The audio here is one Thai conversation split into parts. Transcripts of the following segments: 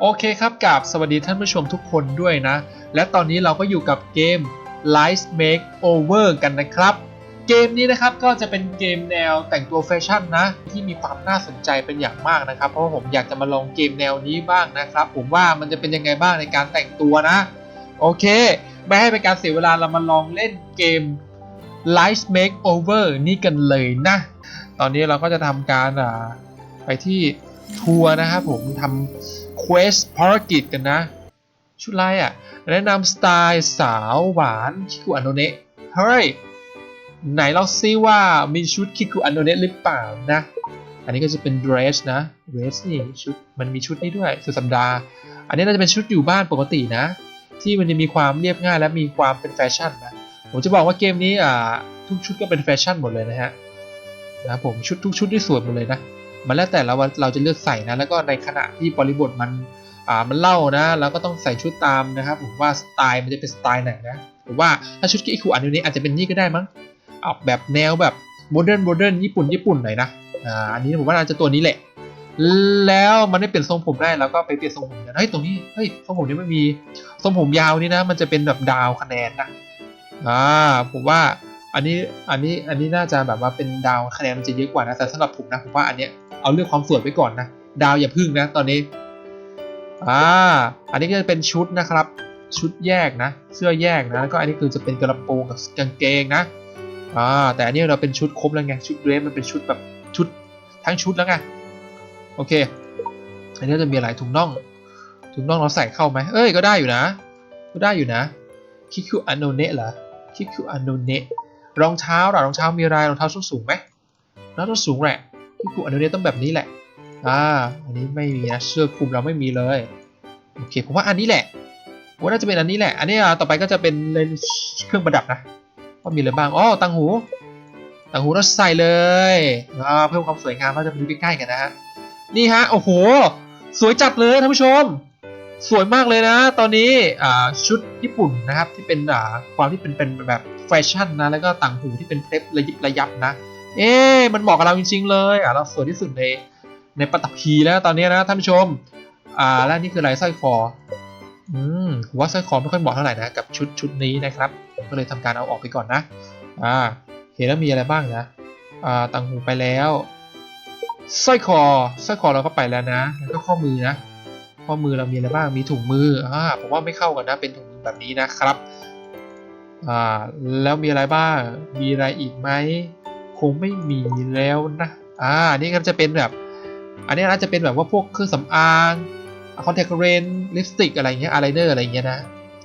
โอเคครับกับสวัสดีท่านผู้ชมทุกคนด้วยนะ และตอนนี้เราก็อยู่กับเกม Light Make Over กันนะครับ เกมนี้นะครับก็จะเป็นเกมแนวแต่งตัวแฟชั่นนะ ที่มีความน่าสนใจเป็นอย่างมากนะครับ เพราะผมอยากจะมาลองเกมแนวนี้บ้างนะครับ ผมว่ามันจะเป็นยังไงบ้างในการแต่งตัวนะ โอเค ไม่ให้เป็นการเสียเวลาเรามาลองเล่นเกม Light Make Over นี่กันเลยนะ ตอนนี้เราก็จะทำการไปที่ ทัวร์นะครับผมทำเควสภารกิจกันนะ ชุดลายอะ แนะนำสไตล์สาวหวานคิคุอันโนเนะเฮ้ยไหนลองซิว่ามีชุดคิคุอันโนเนะหรือเปล่านะ อันนี้ก็จะเป็นเดรสนะเดรสนี่ชุดมันมีชุดนี้ด้วยสุดสัปดาห์ อันนี้น่าจะเป็นชุดอยู่บ้านปกตินะ ที่มันจะมีความเรียบง่ายและมีความเป็นแฟชั่นนะผมจะบอกว่าเกมนี้อ่าทุกชุดก็เป็นแฟชั่นหมดเลยนะฮะนะครับผมชุดทุกชุดที่สวยหมดเลยนะ มันแล้วแต่เราเราจะเลือกใส่นะแล้วก็ในขณะที่บริบทมันอ่ามันเล่านะเราก็ต้องใส่ชุดตามนะครับผมว่าสไตล์มันจะเป็นสไตล์ไหนนะผมว่าถ้าชุดกิคุอันนี้อาจจะเป็นนี่ก็ได้มั้งออกแบบแนวแบบโมเดิร์นโมเดิร์นญี่ปุ่นญี่ปุ่นหน่อยนะอ่าอันนี้ผมว่าน่าจะตัวนี้แหละ แล้วมันไม่เปลี่ยนทรงผมได้แล้วก็ไปเปลี่ยนทรงผมกันเฮ้ยตรงนี้เฮ้ยทรงผมนี้ไม่มีทรงผมยาวนี่นะ มันจะเป็นแบบดาวคะแนนนะอ่าผมว่าอันนี้อันนี้อันนี้น่าจะแบบว่าเป็นดาวคะแนนมันจะเยอะกว่านะแต่สำหรับผมนะผมว่าอันเนี้ย เอาเรื่องความสวยไว้ก่อนนะ ดาวอย่าพึ่งนะตอนนี้ อ่า อันนี้ก็จะเป็นชุดนะครับ ชุดแยกนะ เสื้อแยกนะ แล้วก็อันนี้คือจะเป็นกระโปรงกับกางเกงนะ อ่า แต่อันนี้เราเป็นชุดครบแล้วไง ชุดเดรสมันเป็นชุดแบบชุดทั้งชุดแล้วไง โอเค อันนี้จะมีอะไรถุงน่อง ถุงน่องเราใส่เข้าไหมเอ้ย ก็ได้อยู่นะ ก็ได้อยู่นะ คิคุอันโนเนะเหรอ คิคุอันโนเนะรองเท้าล่ะรองเท้ามีอะไรรองเท้าส้นสูงไหมรองเท้าส้นสูงแหละ คิคุอันโนเนะต้องแบบนี้แหละ อ่า อันนี้ไม่มีนะเสื้อคลุมเราไม่มีเลย โอเค ผมว่าอันนี้แหละว่าน่าจะเป็นอันนี้แหละ อันนี้อะต่อไปก็จะเป็นเลนส์เครื่องประดับนะว่ามีอะไรบ้าง อ๋อ ตังหู ตังหูเราใส่เลยอ่าเพิ่มความสวยงามเราจะไปดูใกล้ๆกันนะฮะ นี่ฮะ โอ้โห สวยจัดเลยท่านผู้ชม สวยมากเลยนะ ตอนนี้อ่าชุดญี่ปุ่นนะครับที่เป็นอ่าความที่เป็นเป็นแบบแฟชั่นนะ แล้วก็ต่างหูที่เป็นเพล็บระยิบระยับนะ เอ๊มันเหมาะกับเราจริงๆเลยอะเราสวยที่สุดในในปัตตภีแล้วตอนนี้นะท่านผู้ชม อ่าแล้วนี่คืออะไรสร้อยคออืมว่าสร้อยคอไม่ค่อยเหมาะเท่าไหร่นะกับชุดชุดนี้นะครับผมก็เลยทำการเอาออกไปก่อนนะ อ่าเห็นแล้วมีอะไรบ้างนะอ่าต่างหูไปแล้วสร้อยคอสร้อยคอเราก็ไปแล้วนะแล้วก็ข้อมือนะข้อมือเรามีอะไรบ้างมีถุงมืออ่าผมว่าไม่เข้ากันนะเป็นถุงมือแบบนี้นะครับอ่าแล้วมีอะไรบ้างมีอะไรอีกไหม คงไม่มีแล้วนะอ่านี่ก็จะเป็นแบบ อันนี้น่าจะเป็นแบบว่าพวกเครื่องสำอางคอนแทคเลนส์ลิปสติกอะไรเงี้ยอายไลเนอร์อะไรเงี้ยนะ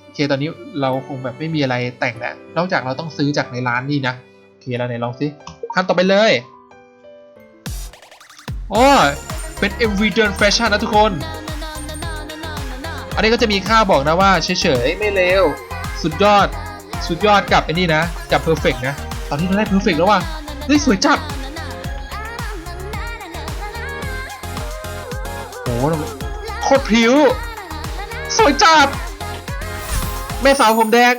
โอเคตอนนี้เราคงแบบไม่มีอะไรแต่งแล้วนอกจากเราต้องซื้อจากในร้านนี่นะโอเคแล้วไหนลองสิขั้นต่อไปเลยอ๋อเป็น MV เดินแฟชั่นนะทุกคน อันนี้ก็จะมีค่าบอกนะว่าเฉยๆไม่เลวสุดยอดสุดยอดกับไอ้นี่นะกับ perfect นะ ตอนนี้เราได้ perfect แล้วว่ะ ฮ้ยสวยจัดโอ้โหโคตรพริ้วสวยจัดแม่สาวผมแดง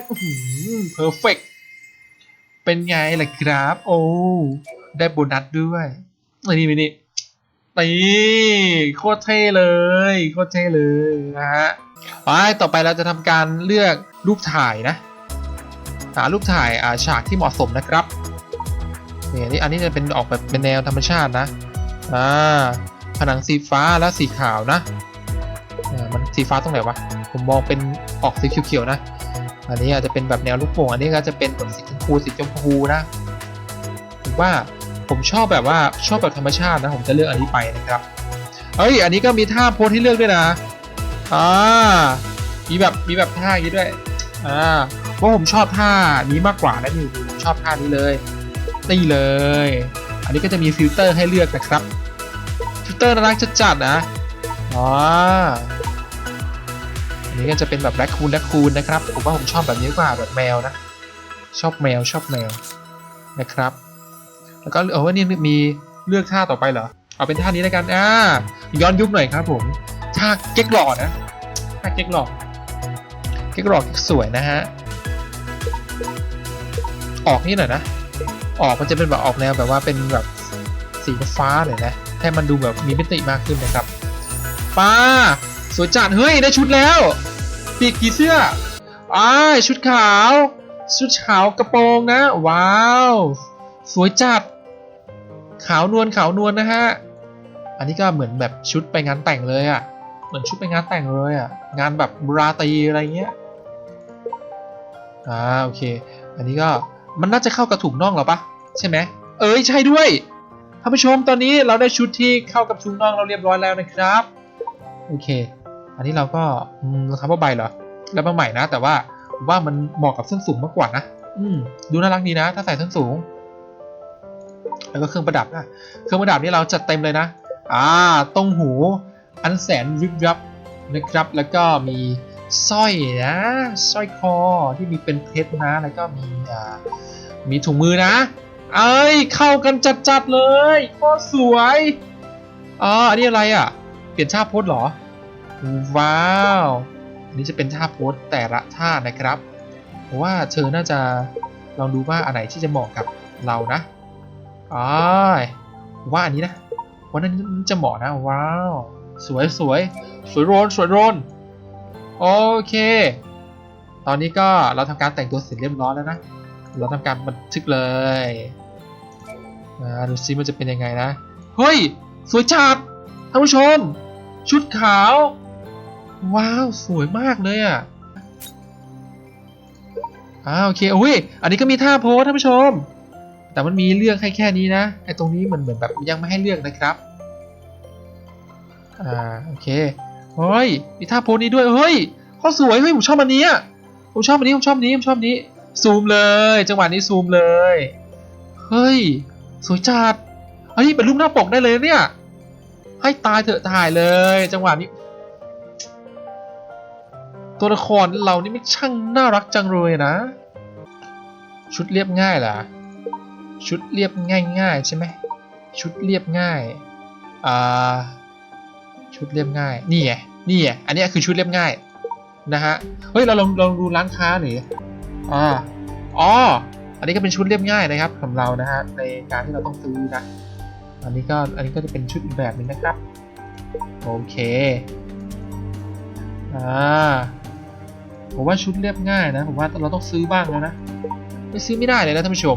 เพอร์เฟกเป็นไงล่ะครับ โอ้ ได้โบนัสด้วยนี่นี่นี่นี่โคตรเท่เลย โคตรเท่เลยนะฮะไปต่อไปเราจะทำการเลือกรูปถ่ายนะ หารูปถ่ายอาฉากที่เหมาะสมนะครับ นี่ยนี่อันนี้จะเป็นออกแบบเป็นแนวธรรมชาตินะอ่าผนังสีฟ้าและสีขาวนะอ่ามันสีฟ้าตรงไหนวะผมมองเป็นออกสีเขียวๆนะ อันนี้อาจจะเป็นแบบแนวลูกโป่งอันนี้ก็จะเป็นแบบสีชมพูสีชมพูนะผมว่าผมชอบแบบว่าชอบแบบธรรมชาตินะผมจะเลือกอันนี้ไปนะครับเฮ้ยอันนี้ก็มีท่าโพสให้เลือกด้วยนะอ่ามีแบบมีแบบท่าอย่างนี้ด้วยอ่าเพราะผมชอบท่านี้มากกว่านะนี่ผมชอบท่านี้เลย นี่เลย อันนี้ก็จะมีฟิลเตอร์ให้เลือกนะครับฟิลเตอร์น่ารักจัดๆนะอ๋ออันนี้ก็จะเป็นแบบแรคคูนแรคคูนนะครับ ผมว่าผมชอบแบบนี้กว่าแบบแมวนะ ชอบแมวชอบแมวนะครับ แล้วก็เออว่านี่มีเลือกท่าต่อไปเหรอ เอาเป็นท่านี้แล้วกัน อ่า ย้อนยุคหน่อยครับผม ท่าเก๊กหล่อนะ ท่าเก๊กหล่อ เก๊กหล่อเก๊กสวยนะฮะ ออกนี่หน่อยนะ ออกมันจะเป็นแบบออกแนวแบบว่าเป็นแบบสีฟ้าหน่อยนะให้มันดูแบบมีมิติมากขึ้นนะครับป้าสวยจัดเฮ้ยได้ชุดแล้วปีกผีเสื้ออ้าชุดขาว ชุดขาวกระโปรงนะ ว้าว สวยจัด ขาวนวลขาวนวลนะฮะ อันนี้ก็เหมือนแบบชุดไปงานแต่งเลยอะ่ะ เหมือนชุดไปงานแต่งเลยอะ่ะ งานแบบราตรีอะไรเงี้ย อ่าโอเค อันนี้ก็ มันน่าจะเข้ากับถุงน่องเราปะใช่ไหมเอ้ยใช่ด้วยท่านผู้ชมตอนนี้เราได้ชุดที่เข้ากับถุงน่องเราเรียบร้อยแล้วนะครับ โอเค อันนี้เราก็อืมเราทำว่าใบเหรอแล้วมาใหม่นะ แต่ว่าผมว่ามันเหมาะกับส้นสูงมากกว่านะอืมดูน่ารักดีนะ ถ้าใส่ส้นสูง แล้วก็เครื่องประดับนะเครื่องประดับนี่เราจัดเต็มเลยนะ อ่าตรงหูอันแสนวิบวับนะครับ แล้วก็มี สร้อยนะสร้อยคอที่มีเป็นเพชรนะแล้วก็มีอ่ามีถุงมือนะ เอ้ยเข้ากันจัดๆเลยโคตรสวยอ๋ออันนี้อะไรอะ เปลี่ยนท่าโพสเหรอ ว้าวอันนี้จะเป็นท่าโพสแต่ละท่านะครับผมว่าเธอน่าจะลองดูว่าอันไหนที่จะเหมาะกับเรานะอ๋อว่าอันนี้นะว่านั้นจะเหมาะนะ ว้าว สวยสวยสวยโรนสวยโรน โอเค ตอนนี้ก็เราทำการแต่งตัวเสร็จเรียบร้อยแล้วนะ เราทำการบันทึกเลยอ่าดูซิมันจะเป็นยังไงนะ เฮ้ย สวยจัดท่านผู้ชม ชุดขาว ว้าว สวยมากเลยอะอ่าโอเคโอ้ยอันนี้ก็มีท่าโพสท่านผู้ชม แต่มันมีเลือกให้แค่นี้นะไอ้ตรงนี้มันเหมือนแบบยังไม่ให้เลือกนะครับ อ่า โอเค เฮ้ยมีท่าโพสนี้ด้วยเฮ้ยข้อสวยเฮ้ยผมชอบอันนี้อะผมชอบอันนี้ผมชอบนี้ผมชอบนี้ซูมเลย จังหวะนี้ซูมเลยเฮ้ยสวยจัดเฮ้ยเป็นรูปหน้าปกได้เลยเนี่ยให้ตายเถอะถ่ายเลย จังหวะนี้ ตัวละครเรานี่ไม่ช่างน่ารักจังเลยนะ ชุดเรียบง่ายเหรอชุดเรียบง่ายๆใช่ไหมชุดเรียบง่ายอ่าชุดเรียบง่าย นี่ไง นี่ไงอันนี้คือชุดเรียบง่ายนะฮะ เฮ้ย เราลองลองดูร้านค้าหน่อยอ่าอ๋อ อันนี้ก็เป็นชุดเรียบง่ายนะครับของเรานะฮะในการที่เราต้องซื้อนะ อันนี้ก็อันนี้ก็จะเป็นชุดอีกแบบหนึงนะครับ โอเค อ่า ผมว่าชุดเรียบง่ายนะ ผมว่าเราต้องซื้อบ้างแล้วนะ ไม่ซื้อไม่ได้เลยนะท่านผู้ชม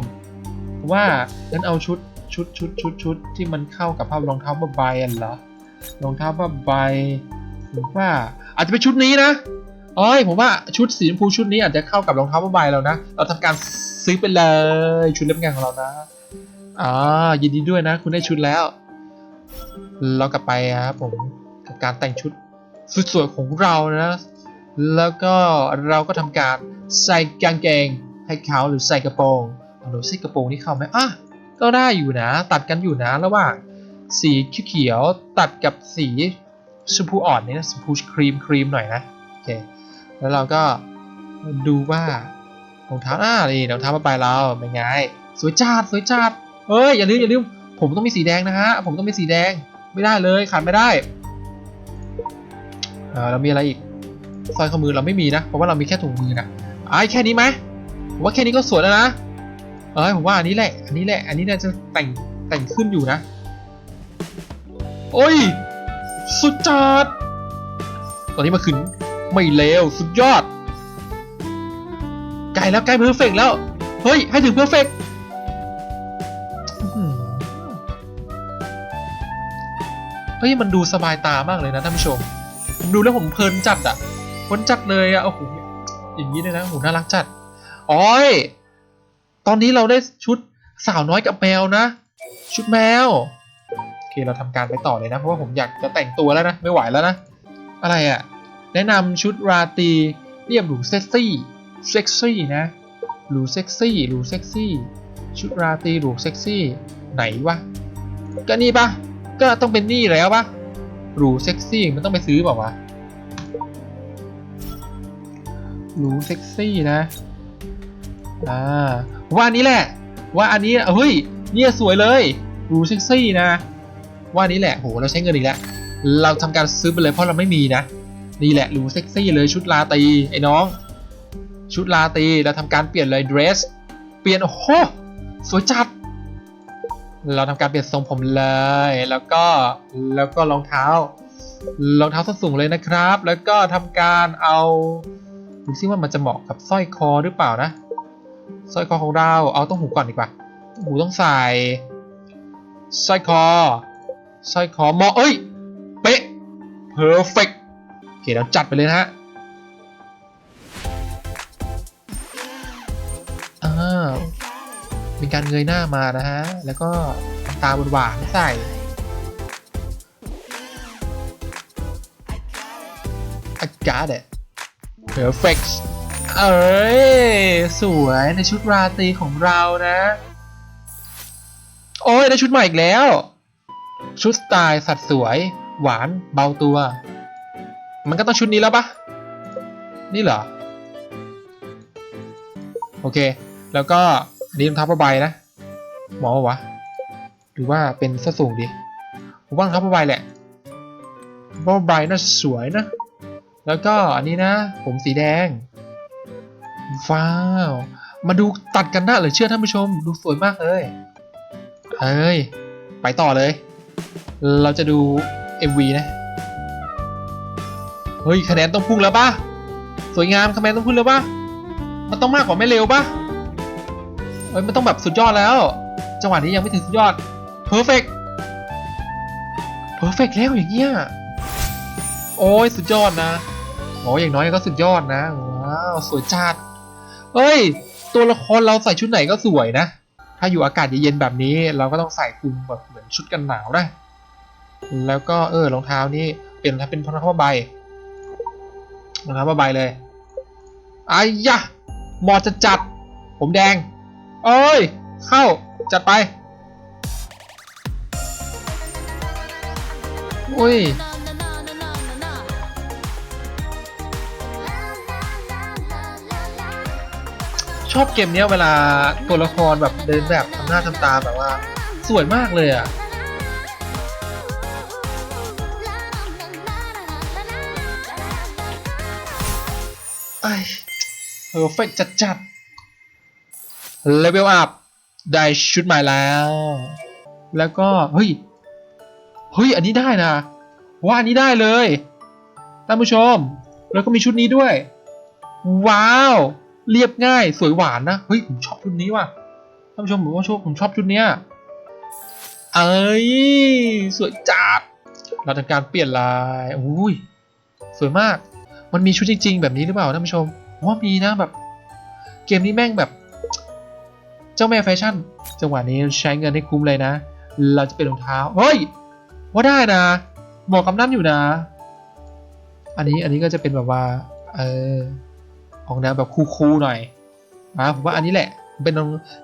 ผมว่างั้นเอาชุดชุดชุดชุดชุดที่มันเข้ากับภาพรองเท้าผ้าใบอันเหรอ รองเท้าผ้าใบ ผมว่าอาจจะเป็นชุดนี้นะเอ้ยผมว่าชุดสีชมพูชุดนี้อาจจะเข้ากับรองเท้าผ้าใบเรานะ เราทำการซื้อไปเลยชุดเรียบง่ายของเรานะอ่ายินดีด้วยนะ คุณได้ชุดแล้ว เรากลับไปครับผมกับการแต่งชุดสุดสวยของเรานะ แล้วก็เราก็ทำการใส่กางเกงให้เขาหรือใส่กระโปรงหรือใส่กระโปรงนี่เข้าไหมอะก็ได้อยู่นะ ตัดกันอยู่นะระหว่างสีเขียวตัดกับสี ชมพูอ่อนนี่นะชมพูครีมครีมหน่อยนะโอเคแล้วเราก็ดูว่ารองเท้าอ่านี่รองเท้าผ้าใบเราเป็นไงสวยจัดสวยจัดเฮ้ยอย่าลืมอย่าลืมผมต้องมีสีแดงนะฮะผมต้องมีสีแดงไม่ได้เลยขาดไม่ได้เออเรามีอะไรอีกสร้อยข้อมือเราไม่มีนะเพราะว่าเรามีแค่ถุงมือนะไอ้แค่นี้ไหมผมว่าแค่นี้ก็สวยแล้วนะเอ้ยผมว่าอันนี้แหละ อันนี้แหละ อันนี้น่าจะแต่งแต่งขึ้นอยู่นะ โอ้ย สุดจัดตอนนี้มาขึ้นไม่เลวสุดยอด ใกล้แล้วใกล้เพอร์เฟกแล้ว เฮ้ย ให้ถึงเพอร์เฟกเฮ้ย มันดูสบายตามากเลยนะท่านผู้ชม ผมดูแล้วผมเพลินจัดอะเพลินจัดเลยอะโอ้โหอย่างนี้เลยนะโอ้โหน่ารักจัดอ้อย ตอนนี้เราได้ชุดสาวน้อยกับแมวนะ ชุดแมว เคเราทำการไปต่อเลยนะ เพราะว่าผมอยากจะแต่งตัวแล้วนะ ไม่ไหวแล้วนะ อะไรอะ แนะนำชุดราตรีเรียบหรูเซ็กซี่เซ็กซี่นะหรูเซ็กซี่หรูเซ็กซี่ชุดราตรีหรูเซ็กซี่ไหนวะก็นี่ปะก็ต้องเป็นนี่แล้วปะหรูเซ็กซี่มันต้องไปซื้อเปล่าวะหรูเซ็กซี่นะอ่าว่าอันนี้แหละ ว่าอันนี้เฮ้ยเนี่ยสวยเลยหรูเซ็กซี่นะ ว่านี้แหละโหเราใช้เงินอีกแล้วเราทำการซื้อไปเลยเพราะเราไม่มีนะนี่แหละหรูเซ็กซี่เลยชุดลาตีไอ้น้อง ชุดลาตีเราทำการเปลี่ยนเลยเดรส เปลี่ยนโอ้โหสวยจัด เราทำการเปลี่ยนทรงผมเลย แล้วก็แล้วก็รองเท้ารองเท้าส้นสูงเลยนะครับ แล้วก็ทำการเอาดูซิว่ามันจะเหมาะกับสร้อยคอหรือเปล่านะสร้อยคอของเราเอาต้องหูก่อนดีกว่าหูต้องใส่สร้อยคอ สร้อยคอเหมาะเอ้ย เป๊ะ perfect โอเคเราจัดไปเลยนะฮะอ่ามีการเงยหน้ามานะฮะ แล้วก็ทำตาหวานใส่ I got it perfect เอ้ย สวยในชุดราตรีของเรานะ โอ้ย ได้ชุดใหม่อีกแล้ว ชุดสไตล์สัดสวย หวานเบาตัว มันก็ต้องชุดนี้แล้วปะนี่เหรอ โอเค แล้วก็อันนี้รองเท้าผ้าใบนะ หมอวะ หรือว่าเป็นส้นสูงดีผมว่ารองเท้าผ้าใบแหละผ้าใบน่าสวยนะ แล้วก็อันนี้นะ ผมสีแดง ว้าว มาดูตัดกันหน้าเลยเชื่อท่านผู้ชม ดูสวยมากเลย เฮ้ย ไปต่อเลย เราจะดู MV นะ เฮ้ยคะแนนต้องพุ่งแล้วปะสวยงามคะแนนต้องพุ่งแล้วปะมันต้องมากกว่าไม่เร็วปะเฮ้ยมันต้องแบบสุดยอดแล้ว จังหวะนี้ยังไม่ถึงสุดยอด perfect perfect แล้วอย่างเงี้ยโอ้ยสุดยอดนะโอ้อย่างน้อยก็สุดยอดนะว้าวสวยจัดเฮ้ย ตัวละครเราใส่ชุดไหนก็สวยนะ ถ้าอยู่อากาศเย็นๆแบบนี้เราก็ต้องใส่คลุมแบบเหมือนชุดกันหนาวนะแล้วก็เออรองเท้านี่เป็นเป็นรองเท้าผ้าใบรองเท้าผ้าใบเลยไอ้ยะหมอจะจัด ผมแดง เอ้ย เข้าจัดไป อุ้ย ชอบเกมเนี้ยเวลาตัวละครแบบเดินแบบทำหน้าทำตาแบบว่า สวยมากเลยอะไอ้เพอร์เฟกจัดจัดเลเวลอัพได้ชุดใหม่แล้ว แล้วก็ เฮ้ย เฮ้ย อันนี้ได้นะ ว่าอันนี้ได้เลย ท่านผู้ชม แล้วก็มีชุดนี้ด้วย ว้าว เรียบง่ายสวยหวานนะ เฮ้ย ผมชอบชุดนี้ว่ะท่านผู้ชมผมว่าชอบผมชอบชุดเนี้ยเอ้ย สวยจัดเราทำการเปลี่ยนลายอุ้ยสวยมาก มันมีชุดจริง ๆ แบบนี้หรือเปล่าท่านผู้ชมว่ามีนะแบบ เกมนี้แม่งแบบ เจ้าแม่แฟชั่น จังหวะนี้ใช้เงินให้คุ้มเลยนะ เราจะเป็นรองเท้าเฮ้ยว่าได้นะเหมาะกับนั่นอยู่นะ อันนี้อันนี้ก็จะเป็นแบบว่า เออ ออกแนวแบบคูลๆหน่อยนะผมว่าอันนี้แหละ เป็น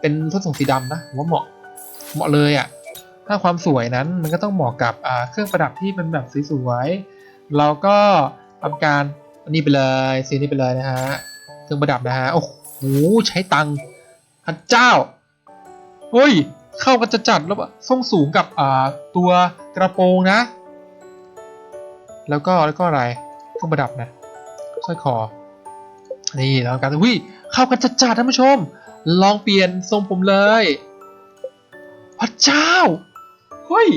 เป็นส้นสูงสีดำนะผมว่าเหมาะเหมาะเลยอะ่ะถ้าความสวยนั้นมันก็ต้องเหมาะกับเครื่องประดับที่เป็นแบบสวยๆเราก็ทำการอันนี้ไปเลยซื้อนี้ไปเลยนะฮะเครื่องประดับนะฮะโอ้โหใช้ตังค์พระเจ้าเฮ้ยเข้ากันจะจัดแล้วส้นสูงกับตัวกระโปรงนะ แล้วก็แล้วก็อะไรเครื่องประดับนะสร้อยคอ นี่แล้วกันวิเข้ากันจัดจัดท่านผู้ชม ลองเปลี่ยนทรงผมเลยพระเจ้าเฮ้ย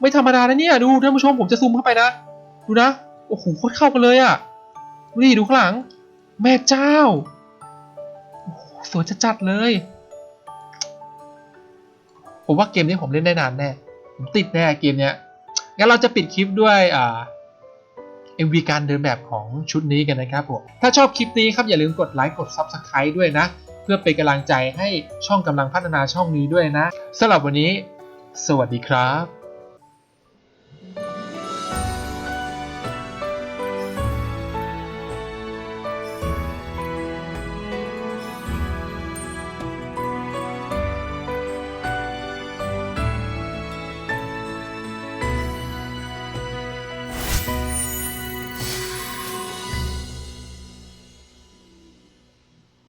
ไม่ธรรมดานะเนี่ยดูท่านผู้ชมผมจะซูมเข้าไปนะ ดูนะโอ้โหโคตรเข้ากันเลยอะ่ะดูดิดูข้างหลัง แม่เจ้าโอ้โหสวยจัดจัดเลย ผมว่าเกมนี้ผมเล่นได้นานแน่ผมติดแน่เกมเนี้ยงั้นเราจะปิดคลิปด้วยอ่า MV การเดินแบบของชุดนี้กันนะครับผมถ้าชอบคลิปนี้ครับอย่าลืมกดไลค์กด Subscribe ด้วยนะ เพื่อเป็นกำลังใจให้ช่องกำลังพัฒนาช่องนี้ด้วยนะสำหรับวันนี้ สวัสดีครับ